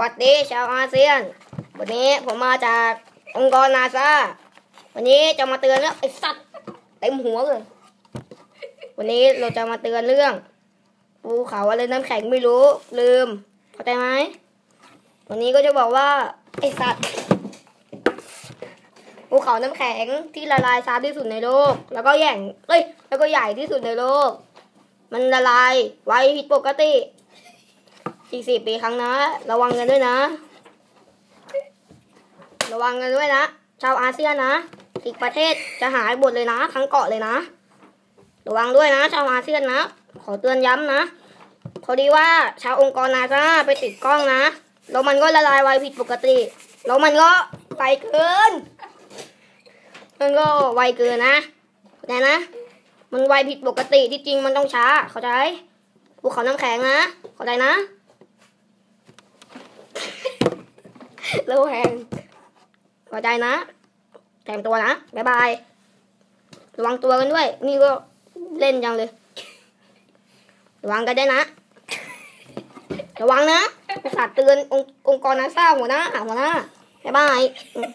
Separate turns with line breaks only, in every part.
วัสดีชาวอาเซียน วันนี้ผมมาจากองค์กรนาซาวันนี้จะมาเตือนเรื่องไอ้สัตว์เต็มหัวเลย วันนี้เราจะมาเตือนเรื่องภูเขาอะไรน้ำแข็งไม่รู้ ลืมเข้าใจไหมวันนี้ก็จะบอกว่าไอ้สัตว์ภูเขาน้ำแข็งที่ละลายช้าที่สุดในโลก แล้วก็แย่งเอ้ยแล้วก็ใหญ่ที่สุดในโลก มันละลายไวผิดปกติ อีกสี่ปีครั้งนะ ระวังกันด้วยนะ ระวังกันด้วยนะ ชาวอาเซียนนะอีกประเทศจะหายหมดเลยนะ ทั้งเกาะเลยนะ ระวังด้วยนะ ชาวอาเซียนนะ ขอเตือนย้ำนะ พอดีว่าชาวองค์กรนาซาไปติดกล้องนะ แล้วมันก็ละลายไวผิดปกติ แล้วมันก็ไวเกิน มันก็ไวเกินนะเข้าใจนะ มันไวผิดปกติที่จริงมันต้องช้า เข้าใจภูเขาน้ำแข็งนะ เข้าใจนะ เร็วแหงเข้าใจนะแถมตัวนะ บ๊ายบาย ระวังตัวกันด้วย นี่ก็เล่นจังเลย ระวังกันได้นะ ระวังนะอุตส่าห์เตือนองค์องค์กรนาซาหัวหน้าหัวหน้าบ๊ายบายอืม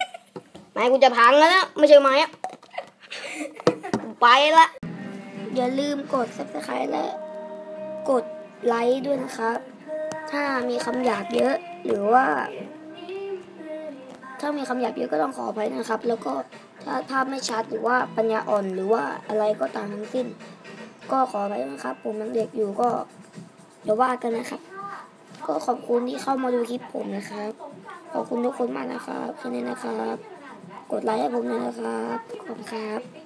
ไม้กูจะพังแล้วนะไม่ใช่ไม้อะไปละ อย่าลืมกด subscribe และกดไลค์ด้วยนะครับ ถ้ามีคำหยาบเยอะหรือว่า ถ้ามีคำหยาบเยอะก็ต้องขออภัยนะครับ แล้วก็ถ้าถ้าไม่ชัดหรือว่าปัญญาอ่อนหรือว่าอะไรก็ตามทั้งสิ้น ก็ขออภัยนะครับ ผมยังเด็กอยู่ก็อย่าว่ากันนะครับ ก็ขอบคุณที่เข้ามาดูคลิปผมนะครับ ขอบคุณทุกคนมากนะครับแค่นี้นะครับ กดไลค์ให้ผมหน่อยนะครับขอบคุณครับ